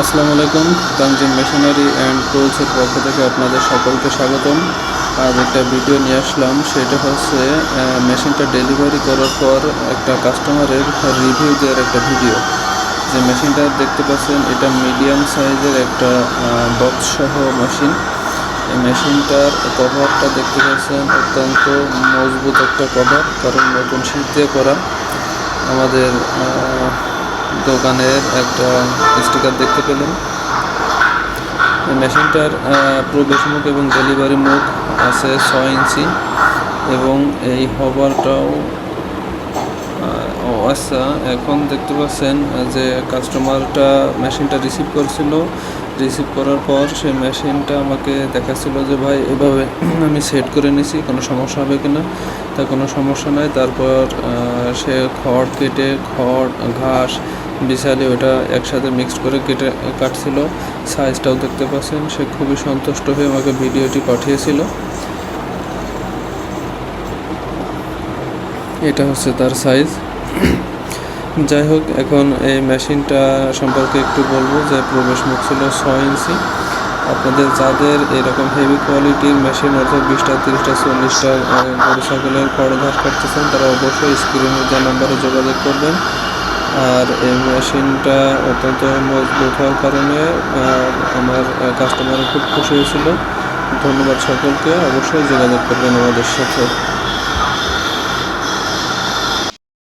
আসসালামু আলাইকুম Tanzim machinery and টুলসের পক্ষ থেকে আপনাদের সকলকে স্বাগতম। আজ একটা ভিডিও নিয়ে আসলাম, সেটা হচ্ছে মেশিনটা ডেলিভারি করার পর একটা কাস্টমারের রিভিউ দেওয়ার একটা ভিডিও। যে মেশিনটা দেখতে পাচ্ছেন, এটা মিডিয়াম সাইজের একটা বক্স সহ মেশিন। এই মেশিনটার কভারটা দেখতে পাচ্ছেন, অত্যন্ত মজবুত একটা কভার, কারণ নতুন শীত দিয়ে করা। আমাদের দোকানের একটা স্টিকার দেখতে পেলেন। মেশিনটার প্রবেশ মুখ এবং ডেলিভারি মুখ আছে ছয় ইঞ্চি এবং এই হবারটাও আচ্ছা এখন দেখতে পাচ্ছেন যে কাস্টমারটা মেশিনটা রিসিভ করছিল। রিসিভ করার পর সেই মেশিনটা আমাকে দেখাচ্ছিল যে, ভাই, এভাবে আমি সেট করে নিছি, কোনো সমস্যা হবে কিনা? তা কোনো সমস্যা নাই। তারপর সে খড় কেটে, খড়, ঘাস বিছালি ওটা একসাথে মিক্সড করে কেটে, কাটছিল। সাইজটাও দেখতে পাচ্ছেন। সে খুবই সন্তুষ্ট হয়ে আমাকে ভিডিওটি পাঠিয়েছিল। এটা হচ্ছে তার সাইজ যাই হোক, এখন এই মেশিনটা সম্পর্কে একটু বলব যে প্রবেশ মুখ ছিল ছয় ইঞ্চি। আপনাদের যাদের এরকম হেভি কোয়ালিটির মেশিন অর্থাৎ বিশটা, তিরিশটা, চল্লিশটা গরু ছাগলের খড় ঘাস কাটতেছেন, তারা অবশ্যই স্ক্রিনে যে নাম্বারে যোগাযোগ করবেন। আর এই মেশিনটা অত্যন্ত মজবুত হওয়ার কারণে আমার কাস্টমার খুব খুশি হয়েছিল। ধন্যবাদ সকলকে। অবশ্যই যোগাযোগ করবেন আমাদের সাথে।